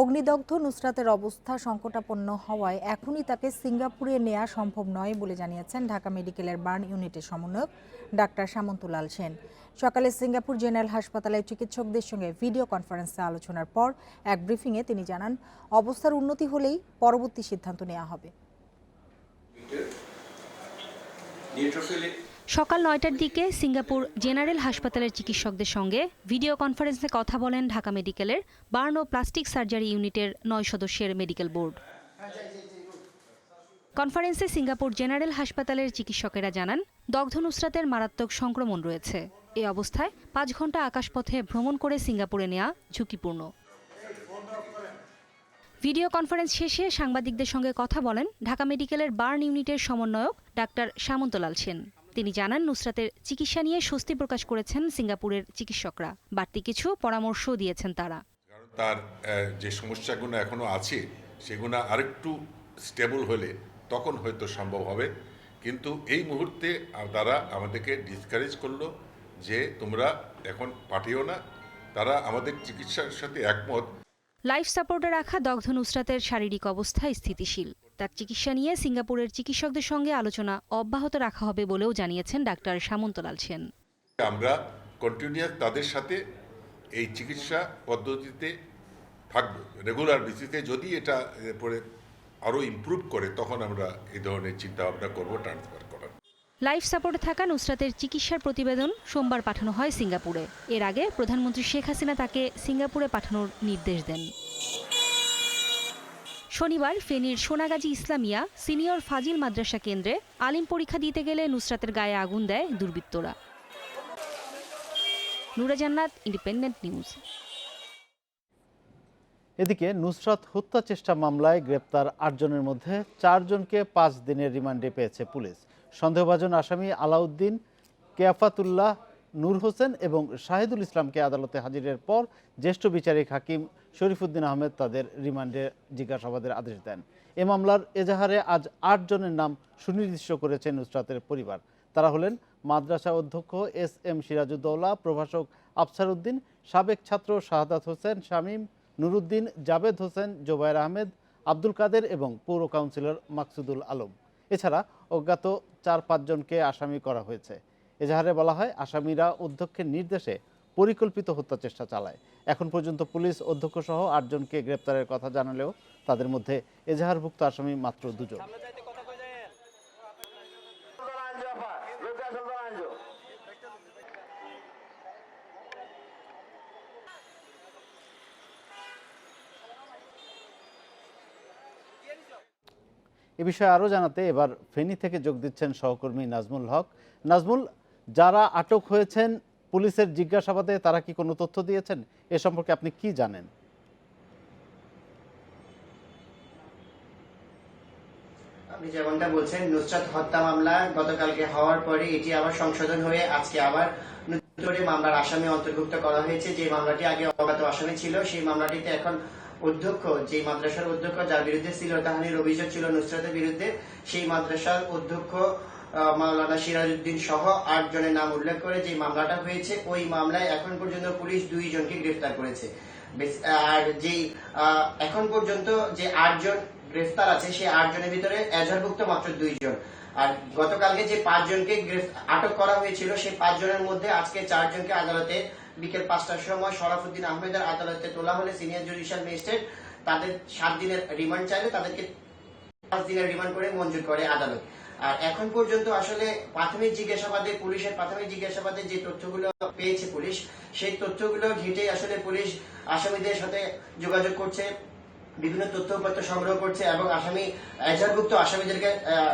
অগ্নিদগ্ধ নুসরাতের অবস্থা সংকটাপন্ন হওয়ায় এখনই তাকে সিঙ্গাপুরে নেওয়া সম্ভব নয় বলে জানিয়েছেন ঢাকা মেডিকেলের বার্ন ইউনিটের সমন্বয়ক ডাক্তার সামন্তলাল সেন। সকালে সিঙ্গাপুর জেনারেল হাসপাতালের চিকিৎসকদের সঙ্গে ভিডিও কনফারেন্সে আলোচনার পর এক ব্রিফিংয়ে তিনি জানান, অবস্থার উন্নতি হলেই পরবর্তী সিদ্ধান্ত নেওয়া হবে। সকাল নয়টার দিকে সিঙ্গাপুর জেনারেল হাসপাতালের চিকিৎসকদের সঙ্গে ভিডিও কনফারেন্সে কথা বলেন ঢাকা মেডিকেলের বার্ন ও প্লাস্টিক সার্জারি ইউনিটের নয় সদস্যের মেডিকেল বোর্ড। কনফারেন্সে সিঙ্গাপুর জেনারেল হাসপাতালের চিকিৎসকেরা জানান, দগ্ধ নুসরাতের মারাত্মক সংক্রমণ রয়েছে। এ অবস্থায় পাঁচ ঘণ্টা আকাশপথে ভ্রমণ করে সিঙ্গাপুরে নেওয়া ঝুঁকিপূর্ণ। ভিডিও কনফারেন্স শেষে সাংবাদিকদের সঙ্গে কথা বলেন ঢাকা মেডিকেলের বার্ন ইউনিটের সমন্বয়ক ডাক্তার সামন্তলাল সেন। তিনি জানান নুসরাতের চিকিৎসা নিয়ে স্বস্তি প্রকাশ করেছেন সিঙ্গাপুরের চিকিৎসকরা। বাড়তি কিছু পরামর্শও দিয়েছেন তারা। কারণ তার যে সমস্যাগুলো এখনও আছে সেগুলো আরেকটু স্টেবল হলে তখন হয়তো সম্ভব হবে। কিন্তু এই মুহূর্তে তারা আমাদেরকে ডিসকারেজ করল যে তোমরা এখন পাঠিও না তারা আমাদের চিকিৎসার সাথে একমত। লাইফ সাপোর্টে রাখা দগ্ধ নুসরাতের শারীরিক অবস্থা স্থিতিশীল। তার চিকিৎসা নিয়ে সিঙ্গাপুরের চিকিৎসকদের সঙ্গে আলোচনা অব্যাহত রাখা হবে বলেও জানিয়েছেন ডাক্তার সামন্তলাল সেন। আমরা কন্টিনিউয়াস তাদের সাথে এই চিকিৎসা পদ্ধতিতে থাকব। রেগুলার ভিত্তিতে যদি এটা পরে আরও ইমপ্রুভ করে তখন আমরা এই ধরনের চিন্তা ভাবনা করব ট্রান্সফার করার। লাইফ সাপোর্টে থাকা নুসরাতের চিকিৎসার প্রতিবেদন সোমবার পাঠানো হয় সিঙ্গাপুরে। এর আগে প্রধানমন্ত্রী শেখ হাসিনা তাকে সিঙ্গাপুরে পাঠানোর নির্দেশ দেন। শনিবার ফেনীর সোনাগাজী ইসলামিয়া সিনিয়র ফাজিল মাদ্রাসা কেন্দ্রে আলিম পরীক্ষা দিতে গেলে নুসরাতের গায়ে আগুন দেয় দুর্বৃত্তরা। নুরা জান্নাত ইন্ডিপেন্ডেন্ট নিউজ এদিকে নুসরাত হত্যা চেষ্টা মামলায় গ্রেপ্তার আটজনের মধ্যে চারজনকে পাঁচ দিনের রিমান্ডে পেয়েছে পুলিশ। সন্দেহভাজন আসামি আলাউদ্দিন কেয়াফাতুল্লাহ নূর হোসেন এবং শাহিদুল ইসলামকে আদালতে হাজিরের পর জ্যেষ্ঠ বিচারিক হাকিম শরীফুদ্দিন আহমেদ তাদের রিমান্ডে জিজ্ঞাসাবাদের আদেশ দেন। এ মামলার এজাহারে আজ আট জনের নাম সুনির্দিষ্ট করেছে নুসরাতের পরিবার। তারা হলেন মাদ্রাসা অধ্যক্ষ এস এম সিরাজুদ্দৌলা প্রভাষক আফসার উদ্দিন সাবেক ছাত্র শাহাদাত হোসেন শামীম, নুরুদ্দিন, জাবেদ হোসেন, জোবায়ের আহমেদ, আব্দুল কাদের এবং পৌর কাউন্সিলর মাকসুদুল আলম। এছাড়া অজ্ঞাত চার পাঁচজনকে আসামি করা হয়েছে। এজাহারে বলা হয় আসামিরা অধ্যক্ষের নির্দেশে পরিকল্পিত হত্যা চেষ্টা চালায়। এখন পর্যন্ত পুলিশ অধ্যক্ষ সহ আটজনকে গ্রেপ্তারের কথা জানালেও তাদের মধ্যে এজাহারভুক্ত আসামি মাত্র দুজন। এ বিষয়ে আরও জানাতে এবার ফেনী থেকে যোগ দিচ্ছেন সহকর্মী নাজমুল হক। নাজমুল যারা আটক হয়েছেন পুলিশের জিজ্ঞাসাবাদে তারা কি কোনো তথ্য দিয়েছেন? এ সম্পর্কে আপনি কি জানেন? আপনি যেমনটা বলছেন, নুসরাত হত্যা মামলা গতকালকে হওয়ার পরে এটি আবার সংশোধন হয়ে আজকে আবার মামলার আসামি অন্তর্ভুক্ত করা হয়েছে। যে মামলাটি আগে অজ্ঞাত আসামি ছিল, সেই মামলাটিতে এখন অধ্যক্ষ যে মাদ্রাসার অধ্যক্ষ যার বিরুদ্ধে শ্লীলতাহানির অভিযোগ ছিল নুসরাতের বিরুদ্ধে, সেই মাদ্রাসার অধ্যক্ষ মাওলানা সিরাজউদ্দিন সহ আট জনের নাম উল্লেখ করে যে মামলাটা হয়েছে, ওই মামলায় এখন পর্যন্ত পুলিশ দুই জনকে গ্রেফতার করেছে। আর যে এখন পর্যন্ত যে আটজন গ্রেফতার আছে, সেই আটজনের ভিতরে এজাহারভুক্ত মাত্র দুইজন। আর গতকালকে যে পাঁচজনকে আটক করা হয়েছিল, সেই পাঁচজনের মধ্যে আজকে চারজনকে আদালতে বিকেল পাঁচটার সময় শরাফুদ্দিন আহমেদের আদালতে তোলা হলে সিনিয়র জুডিশিয়াল ম্যাজিস্ট্রেট তাদের সাত দিনের রিমান্ড চাইলে তাদেরকে পাঁচ দিনের রিমান্ড করে মঞ্জুর করে আদালত। আর এখন পর্যন্ত আসলে প্রাথমিক জিজ্ঞাসাবাদে পুলিশের প্রাথমিক জিজ্ঞাসাবাদে যে তথ্যগুলো পেয়েছে পুলিশ সেই তথ্যগুলো ঘেটে আসলে পুলিশ আসামিদের সাথে যোগাযোগ করছে বিভিন্ন তথ্যপত্র সংগ্রহ করছে এবং আসামি এজাহারভুক্ত আসামিদেরকে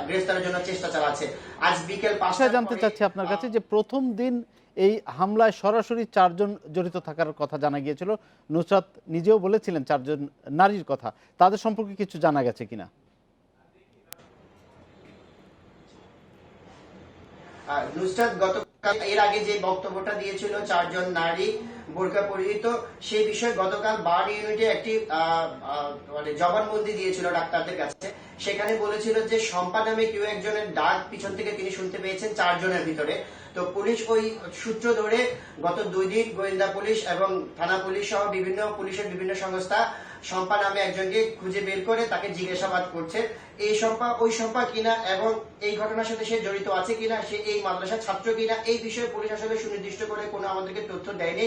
গ্রেফতারের জন্য চেষ্টা চালাচ্ছে। আজ বিকেল পাঁচটা জানতে চাচ্ছি আপনার কাছে যে প্রথম দিন এই হামলায় সরাসরি চারজন জড়িত থাকার কথা জানা গিয়েছিল। নুসরাত নিজেও বলেছিলেন চারজন নারীর কথা। তাদের সম্পর্কে কিছু জানা গেছে কিনা? নুসরাত গতকাল এর আগে যে বক্তব্যটা দিয়েছিল চারজন নারী বোরকা পরিহিত, সেই বিষয়ে গতকাল বার ইউনিটে একটি মানে জবানবন্দি দিয়েছিল ডাক্তারদের কাছে। সেখানে বলেছিল যে শম্পা নামে কেউ একজনের ডাক পিছন থেকে তিনি শুনতে পেয়েছেন চারজনের ভিতরে। তো পুলিশ ওই সূত্র ধরে গত দুই দিন গোয়েন্দা পুলিশ এবং থানা পুলিশ সহ বিভিন্ন পুলিশের বিভিন্ন সংস্থা শম্পা নামে একজনকে খুঁজে বের করে তাকে জিজ্ঞাসাবাদ করছে। এই শম্পা, ওই শম্পা কিনা এবং এই ঘটনার সাথে সে জড়িত আছে কিনা, সে এই মাদ্রাসার ছাত্র কিনা, এই বিষয়ে পুলিশ আসলে সুনির্দিষ্ট করে কোনো আমাদেরকে তথ্য দেয়নি।